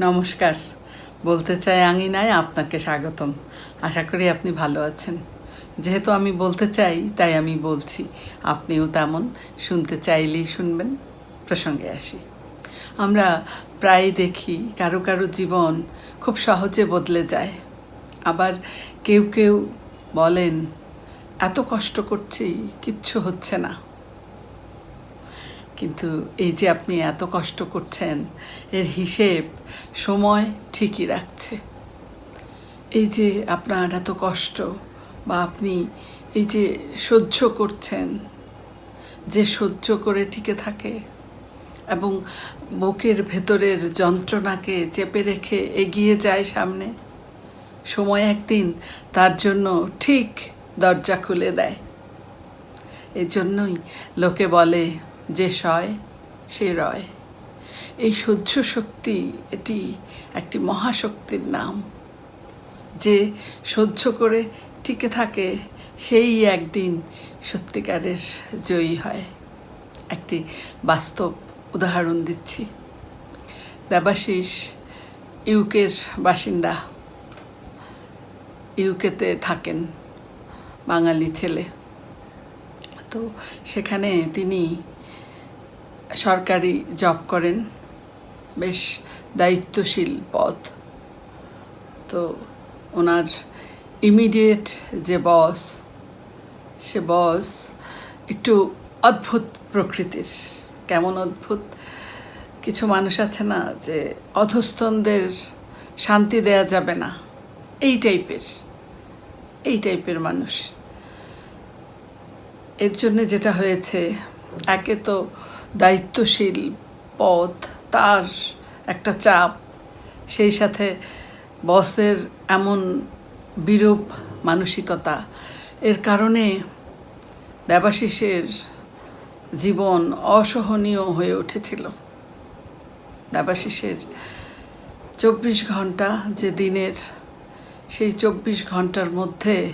নমস্কার। বলতে চাই আঙিনায় আপনাকে স্বাগতম। আশা করি আপনি ভালো আছেন। যেহেতু আমি বলতে চাই, তাই আমি বলছি, আপনিও তেমন। শুনতে চাইলেই শুনবেন, প্রসঙ্গে আসি। আমরা প্রায় দেখি, কারও কারও জীবন খুব সহজে বদলে যায়। আবার কেউ কেউ বলেন, এত কষ্ট করছি, কিচ্ছু হচ্ছে না। কিন্তু এই যে আপনি এত কষ্ট করছেন, এর হিসেব সময় ঠিকই রাখছে। এই যে আপনার এত কষ্ট বা আপনি এই যে সহ্য করছেন, যে সহ্য করে টিকে থাকে এবং বুকের ভেতরের যন্ত্রণাকে চেপে রেখে এগিয়ে যায় সামনে, সময় একদিন তার জন্য ঠিক দরজা খুলে দেয়। এজন্যই লোকে বলে যে সয়, সে রয়। এই সহ্য শক্তি এটি একটি মহাশক্তির নাম। যে সহ্য করে টিকে থাকে, সেই একদিন সত্যিকারের জয়ী হয়। একটি বাস্তব উদাহরণ দিচ্ছি। দেবাশিস, ইউকের বাসিন্দা। ইউকেতে থাকেন বাঙালি ছেলে। তো সেখানে তিনি সরকারি জব করেন, বেশ দায়িত্বশীল পদ। তো ওনার ইমিডিয়েট যে বস সে বস একটু অদ্ভুত প্রকৃতির। কেমন অদ্ভুত? কিছু মানুষ আছে না যে অধস্তনদের শান্তি দেয়া যাবে না। এই টাইপের এই টাইপের মানুষ। এর জন্য যেটা হয়েছে, একে তো দায়িত্বশীল পদ তার একটা চাপ, সেই সাথে বসের এমন বিরূপ মানসিকতা। এর কারণে দেবাশিসের জীবন অসহনীয় হয়ে উঠেছিল। দেবাশিসের চব্বিশ ঘণ্টা যে দিনের, সেই চব্বিশ ঘণ্টার মধ্যে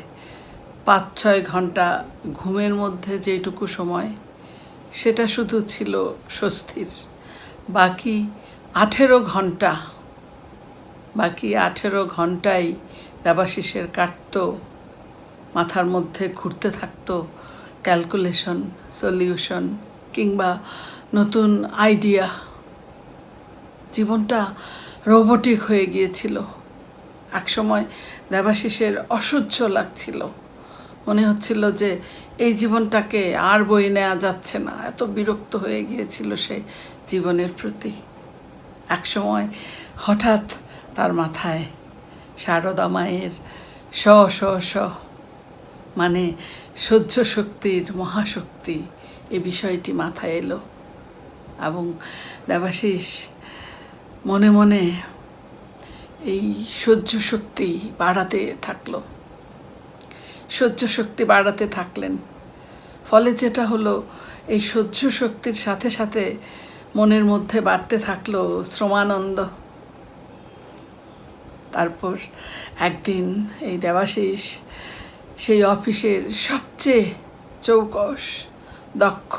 পাঁচ ছয় ঘণ্টা ঘুমের মধ্যে যেটুকু সময় সেটা শুধু ছিল স্বস্তির। বাকি আঠেরো ঘণ্টা, বাকি আঠেরো ঘন্টাই দেবাশিসের কাটত, মাথার মধ্যে ঘুরতে থাকতো ক্যালকুলেশন, সলিউশন কিংবা নতুন আইডিয়া। জীবনটা রোবটিক হয়ে গিয়েছিল। একসময় দেবাশিসের অসহ্য লাগছিল। মনে হচ্ছিল যে এই জীবনটাকে আর বই নেওয়া যাচ্ছে না। এত বিরক্ত হয়ে গিয়েছিল সে জীবনের প্রতি। একসময় হঠাৎ তার মাথায় শারদা মায়ের স স স মানে সহ্য শক্তির মহাশক্তি এ বিষয়টি মাথায় এলো এবং দেবাশিস মনে মনে এই সহ্য শক্তি বাড়াতে থাকল। সহ্য শক্তি বাড়াতে থাকলেন। ফলে যেটা হলো, এই সহ্য শক্তির সাথে সাথে মনের মধ্যে বাড়তে থাকল শ্রমানন্দ। তারপর একদিন এই দেবাশিস সেই অফিসের সবচেয়ে চৌকস, দক্ষ,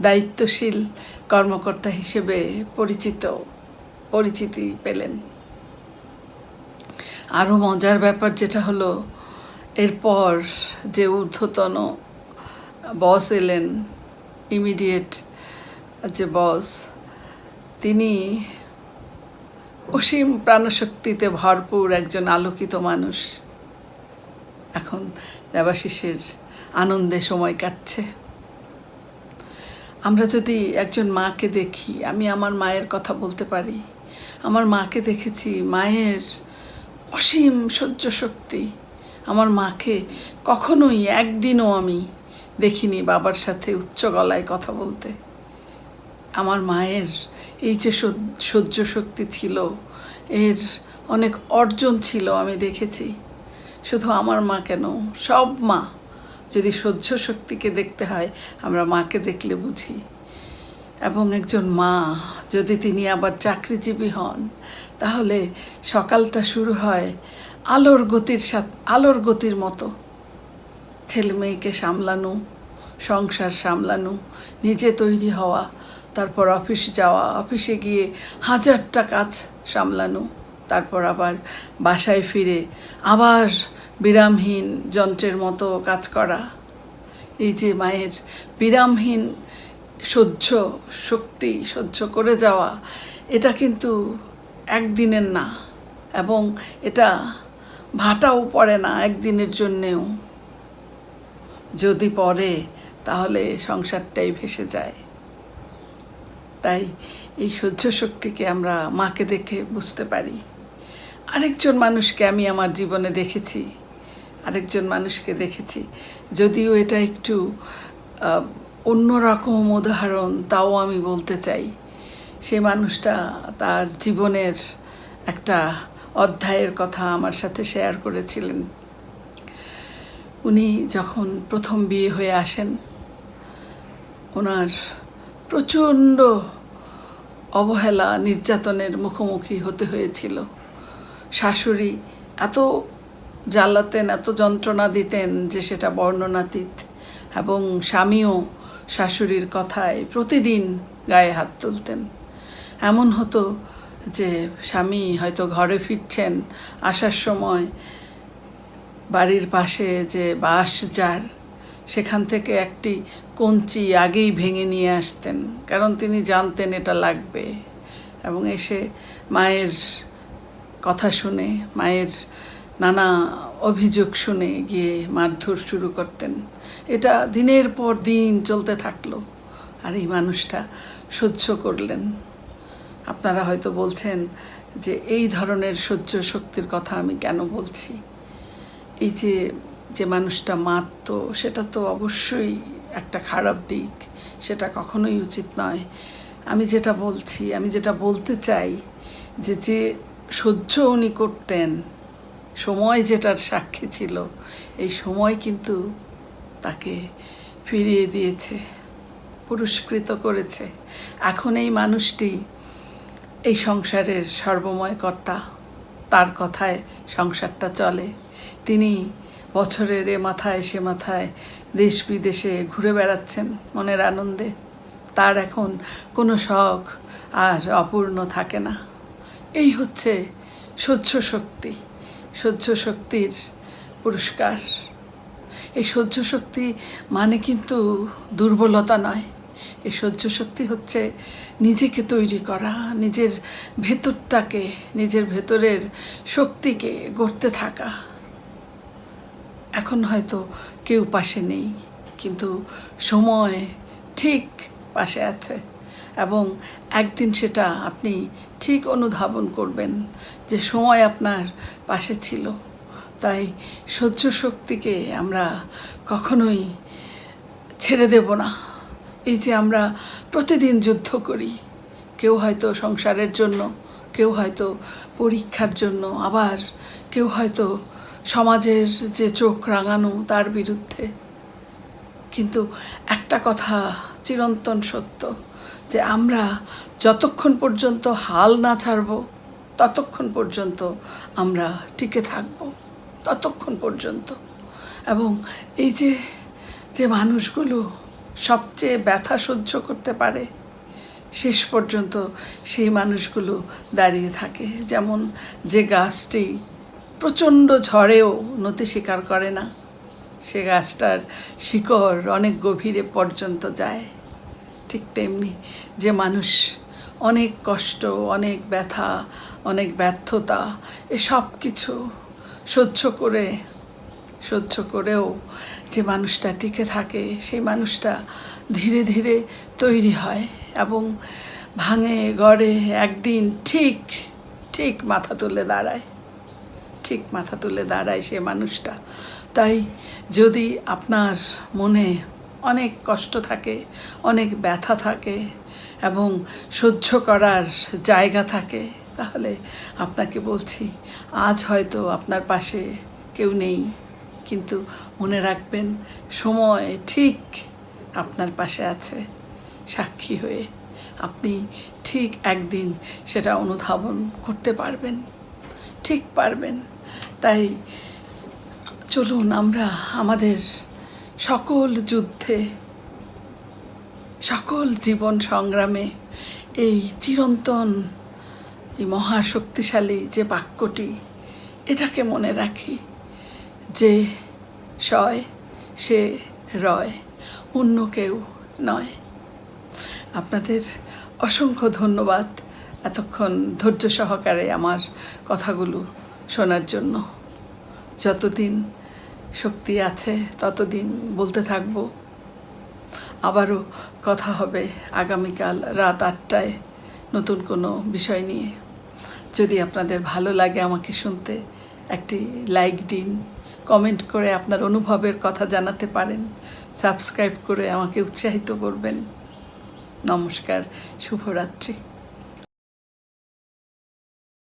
দায়িত্বশীল কর্মকর্তা হিসেবে পরিচিত, পরিচিতি পেলেন। আরও মজার ব্যাপার যেটা হলো এরপর যে ঊর্ধ্বতন বস এলেন ইমিডিয়েট যে বস, তিনি অসীম প্রাণশক্তিতে ভরপুর একজন আলোকিত মানুষ। এখন দেবাশিসের আনন্দে সময় কাটছে। আমরা যদি একজন মাকে দেখি, আমি আমার মায়ের কথা বলতে পারি। আমার মাকে দেখেছি মায়ের অসীম সহ্য শক্তি। আমার মাকে কখনোই একদিনও আমি দেখিনি বাবার সাথে উচ্চ গলায় কথা বলতে। আমার মায়ের এই যে সহ্য শক্তি ছিল, এর অনেক অর্জন ছিল আমি দেখেছি। শুধু আমার মা কেন? সব মা। যদি সহ্য শক্তিকে দেখতে হয়, আমরা মাকে দেখলে বুঝি। এবং একজন মা যদি তিনি আবার চাকরিজীবী হন, তাহলে সকালটা শুরু হয় আলোর গতির সাথে, আলোর গতির মতো। ছেলে মেয়েকে সামলানো, সংসার সামলানো, নিজে তৈরি হওয়া, তারপর অফিস যাওয়া, অফিসে গিয়ে হাজারটা কাজ সামলানো, তারপর আবার বাসায় ফিরে আবার বিরামহীন যন্ত্রের মতো কাজ করা। এই যে মায়ের বিরামহীন সহ্য শক্তি, সহ্য করে যাওয়া, এটা কিন্তু একদিনের না, এবং এটা ভাটাও পড়ে না একদিনের জন্যেও। যদি পড়ে, তাহলে সংসারটাই ভেসে যায়। তাই এই সহ্য শক্তিকে আমরা মাকে দেখে বুঝতে পারি। আরেকজন মানুষকে আমি আমার জীবনে দেখেছি। আরেকজন মানুষকে দেখেছি। যদিও এটা একটু অন্যরকম উদাহরণ, তাও আমি বলতে চাই। সে মানুষটা তার জীবনের একটা অধ্যায়ের কথা আমার সাথে শেয়ার করেছিলেন। উনি যখন প্রথম বিয়ে হয়ে আসেন, ওনার প্রচণ্ড অবহেলা, নির্যাতনের মুখোমুখি হতে হয়েছিল। শাশুড়ি এত জ্বালাতেন, এত যন্ত্রণা দিতেন যে সেটা বর্ণনাতীত এবং স্বামীও শাশুড়ির কথায় প্রতিদিন গায়ে হাত তুলতেন। এমন হতো যে স্বামী হয়তো ঘরে ফিরছেন আসার সময় বাড়ির পাশে যে বাঁশ যার, সেখান থেকে একটি কঞ্চি আগেই ভেঙে নিয়ে আসতেন, কারণ তিনি জানতেন এটা লাগবে। এবং এসে মায়ের কথা শুনে, মায়ের নানা অভিযোগ শুনে গিয়ে মারধর শুরু করতেন। এটা দিনের পর দিন চলতে থাকল, আর এই মানুষটা সহ্য করলেন। আপনারা হয়তো বলছেন যে এই ধরনের সহ্য শক্তির কথা আমি কেন বলছি? এই যে যে মানুষটা মারত সেটা তো অবশ্যই একটা খারাপ দিক, সেটা কখনোই উচিত নয়। আমি যেটা বলছি, আমি যেটা বলতে চাই যে যে সহ্য উনি করতেন, সময় যেটার সাক্ষী ছিল, এই সময় কিন্তু তাকে ফিরিয়ে দিয়েছে, পুরস্কৃত করেছে। এখন এই মানুষটি এই সংসারের সর্বময় কর্তা। তার কথায় সংসারটা চলে। তিনি বছরের এ মাথায় সে মাথায় দেশ বিদেশে ঘুরে বেড়াচ্ছেন মনের আনন্দে। তার এখন কোনো শখ আর অপূর্ণ থাকে না। এই হচ্ছে সহ্য শক্তি, সহ্য শক্তির পুরস্কার। এই সহ্য শক্তি মানে কিন্তু দুর্বলতা নয়। এই সহ্য শক্তি হচ্ছে নিজেকে তৈরি করা, নিজের ভেতরটাকে, নিজের ভেতরের শক্তিকে গড়তে থাকা। এখন হয়তো কেউ পাশে নেই, কিন্তু সময় ঠিক পাশে আছে এবং একদিন সেটা আপনি ঠিক অনুধাবন করবেন যে সময় আপনার পাশে ছিল। তাই সহ্য শক্তিকে আমরা কখনোই ছেড়ে দেব না। এই যে আমরা প্রতিদিন যুদ্ধ করি, কেউ হয়তো সংসারের জন্য, কেউ হয়তো পরীক্ষার জন্য, আবার কেউ হয়তো সমাজের যে চোখ রাঙানো তার বিরুদ্ধে। কিন্তু একটা কথা চিরন্তন সত্য, যে আমরা যতক্ষণ পর্যন্ত হাল না ছাড়ব, ততক্ষণ পর্যন্ত আমরা টিকে থাকব, ততক্ষণ পর্যন্ত। এবং এই যে যে মানুষগুলো সবচেয়ে ব্যথা সহ্য করতে পারে, শেষ পর্যন্ত সেই মানুষগুলো দাঁড়িয়ে থাকে। যেমন যে গাছটি প্রচণ্ড ঝড়েও নতি স্বীকার করে না, সে গাছটার শিকড় অনেক গভীরে পর্যন্ত যায়। ঠিক তেমনি যে মানুষ অনেক কষ্ট, অনেক ব্যথা, অনেক ব্যর্থতা, এসব কিছু সহ্য করে সহ্য করেও যে মানুষটা টিকে থাকে, সেই মানুষটা ধীরে ধীরে তৈরি হয় এবং ভাঙে, গড়ে, একদিন ঠিক ঠিক মাথা তুলে দাঁড়ায়। ঠিক মাথা তুলে দাঁড়ায় সে মানুষটা। তাই যদি আপনার মনে অনেক কষ্ট থাকে, অনেক ব্যথা থাকে এবং সহ্য করার জায়গা থাকে, তাহলে আপনাকে বলছি, আজ হয়তো আপনার পাশে কেউ নেই। কিন্তু মনে রাখবেন, সময় ঠিক আপনার পাশে আছে, সাক্ষী হয়ে। আপনি ঠিক একদিন সেটা অনুধাবন করতে পারবেন, ঠিক পারবেন। তাই চলুন আমরা আমাদের সকল যুদ্ধে, সকল জীবন সংগ্রামে এই চিরন্তন, এই মহাশক্তিশালী যে বাক্যটি, এটাকে মনে রাখি। যে সয়, সে রয়, অন্য কেউ নয়। আপনাদের অসংখ্য ধন্যবাদ এতক্ষণ ধৈর্য সহকারে আমার কথাগুলো শোনার জন্য। যতদিন শক্তি আছে, ততদিন বলতে থাকব। আবারও কথা হবে আগামীকাল রাত আটটায় নতুন কোনো বিষয় নিয়ে। যদি আপনাদের ভালো লাগে আমাকে শুনতে, একটি লাইক দিন। কমেন্ট করে আপনার অনুভবের কথা জানাতে পারেন। সাবস্ক্রাইব করে আমাকে উৎসাহিত করবেন। নমস্কার শুভরাত্রি।